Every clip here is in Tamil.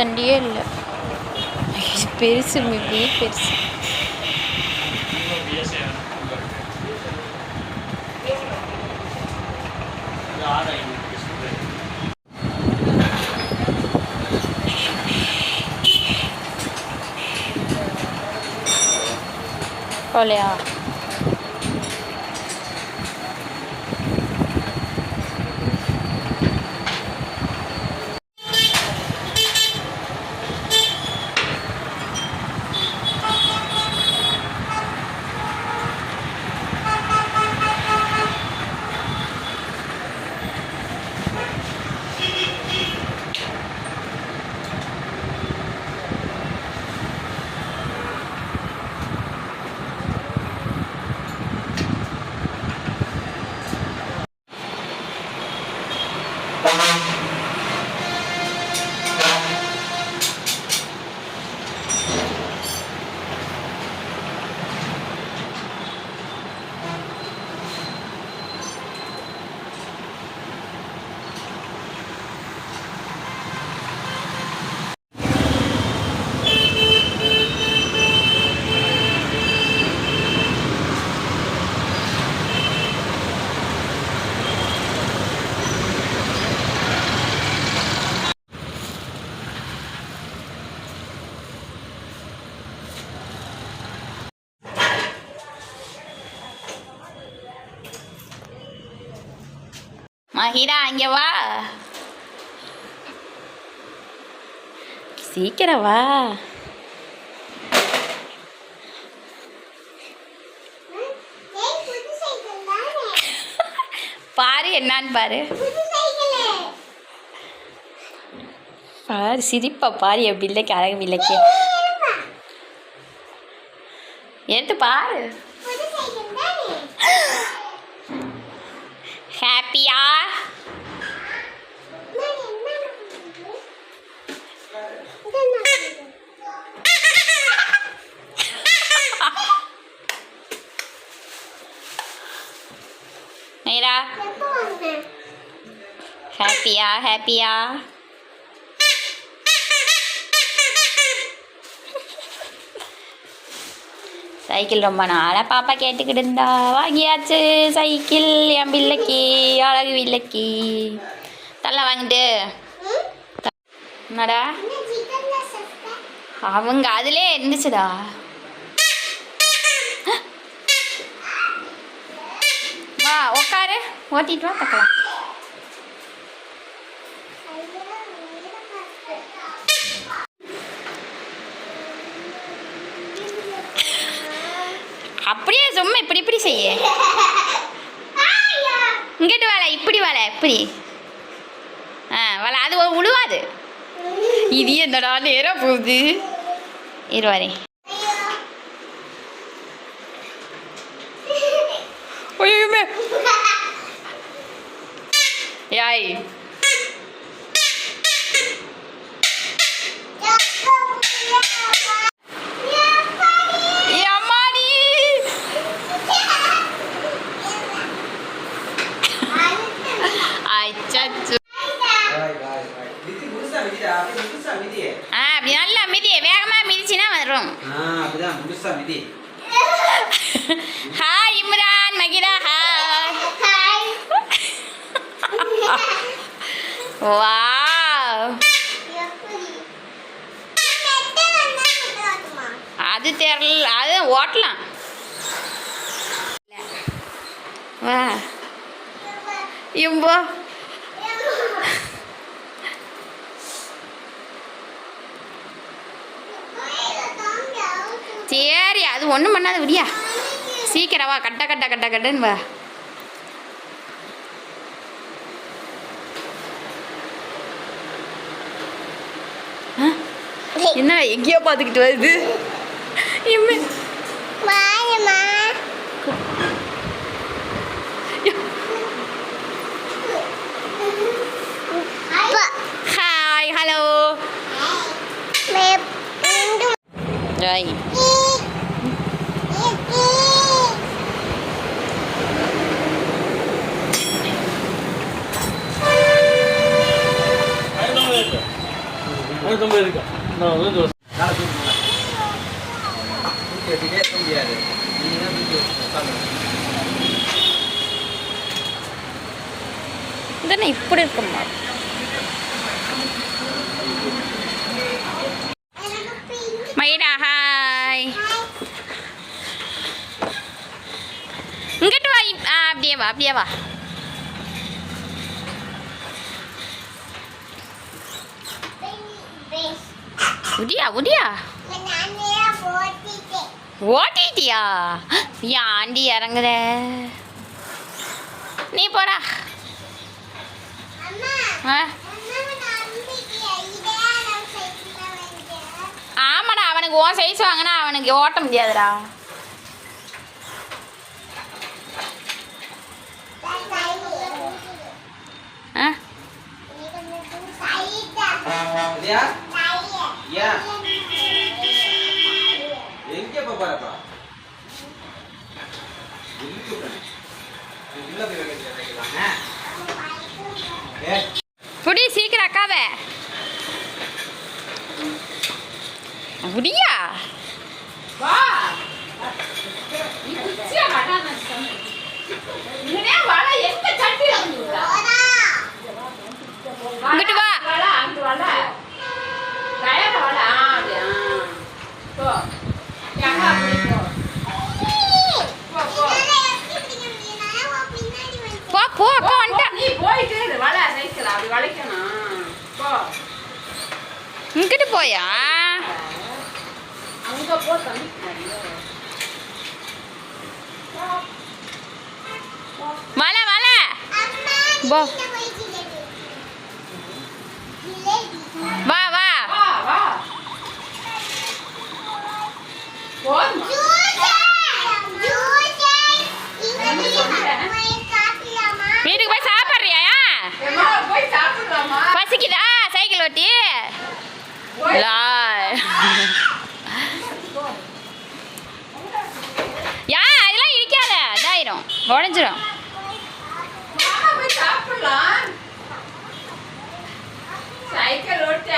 தண்டியே இல்லை பெருசு மிக பெருசு போலையா மஹிரா இங்க வா. சீக்கிரம் வா. பாரு என்னான்னு பாரு. பாரு சிரிப்பா பாரு என் பிள்ளைக்கு அழகு பிள்ளைக்கு. எடுத்து பாரு. ஹாப்பியா நேரா ஹாப்பியா ஹாப்பியா சைக்கிள் ரொம்ப நாளாக பாப்பா கேட்டுக்கிட்டு இருந்தா. வாங்கியாச்சு சைக்கிள் என் பிள்ளைக்கு அழகு பிள்ளைக்கு. தள்ள வாங்கிட்டு. என்னடா? அவங்க அதிலே இருந்துச்சுடா. வா உக்காரு. ஓட்டிட்டு வா பார்க்கலாம் அப்படியே சும்மா இப்படி இப்படி செய்ய. இங்கிட்டு வாழ இப்படி வாழ இப்படி. ஆ வாழ அது உழுவாது. இது என்னடா நேரம் போகுது? இரு வரேன் ஐயோமே யாய் அப்படி நல்லா மிதி வேகமா மிதிச்சுன்னா வரும். Hi Imran Mahira hi wow அது தெரியல அது ஓட்டலாம். வா. இம்போ சரி அது ஒன்றும் பண்ணாத விடியா. சீக்கிரம் வா கட்ட கட்ட கட்ட கட்டன்னு வா. ஆ? என்னடா எங்கேயோ பார்த்துக்கிட்டு வருது. ஹாய் ஹலோ ஜாய் ஐநூத்தம்பது முடியாது தான் உட்காந்து இதென்ன இப்படி இருக்குமா மயிடா ஹாய் இங்கிட்டு வா அப்படியே வா அப்படியே வா. உடியா உடியா ஓட்டிட்டியா ஏன் ஆண்டி இறங்குற நீ போடா. ஆமாடா அவனுக்கு உன் சைஸ் வாங்கினா அவனுக்கு ஓட்ட முடியாதுடா. ஆ? ஏன்? எங்க இப்ப ஏ? புடி சீக்கிரம் அக்காவே. முடியா வா இங்கிட்டு வா போ போ அக்கா வந்துட்டேன் நீ போயிட்டு இரு, வள சைக்கிள் அப்படி வளைக்கணும் போ இங்கிட்டு போயா வல போ வா வா. வா வா. போதுமா. வீட்டுக்கு போய் சாப்பிட்றியா? பசிக்குதா? சைக்கிள் ஓட்டி. யா அதெல்லாம் இடிக்காத. இதாயிரும். உடஞ்சிரும். சாப்பிடலாம். சைக்கிள் ஓட்டி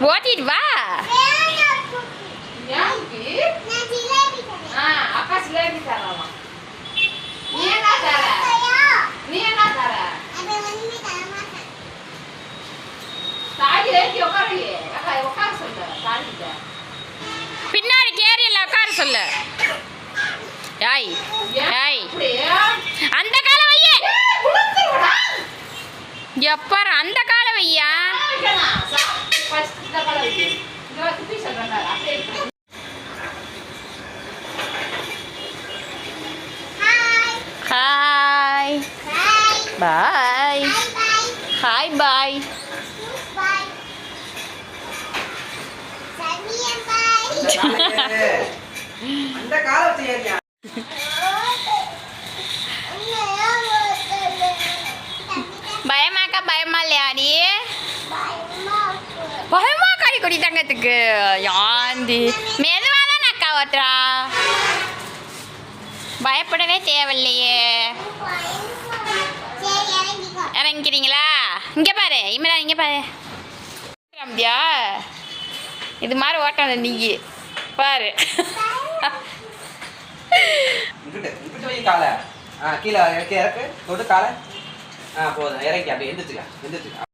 ஓட்டிட்டு வா ஏன்டி ஆ அக்கா சிலேபி தரலாம் நீ என்ன தர நீ என்ன தர தாடி ஏற்றி உட்காரு அக்கா உட்கார சொல்லு தாடிக்கிட்ட பின்னாடி கேரியல்ல உட்கார சொல்லு யாய் யாய் அந்த கால வையே எப்பாரு அந்த கால வையா? ஹாய் பாய் ஹாய் பாய் அந்த காலை காலை வச்சு ஏறியா பயமாக்கா. பயமா பயமா கறி கொடி தங்கத்துக்கு? யாந்தி மெதுவாக தான் அக்கா ஓட்டுறா? பயப்படவே தேவையில்லையே. இறங்கிக்கிறீங்களா? இங்கே பாரு இமரா இங்கே பாரு. ரம்தியா இது மாதிரி ஓட்டணும் நீ. பாரு. கீழே இறக்கு தொட்டு காலை. ஆ போதும். இறக்கி அப்படியே எந்திரிச்சுக்க எந்திரிச்சுக்க.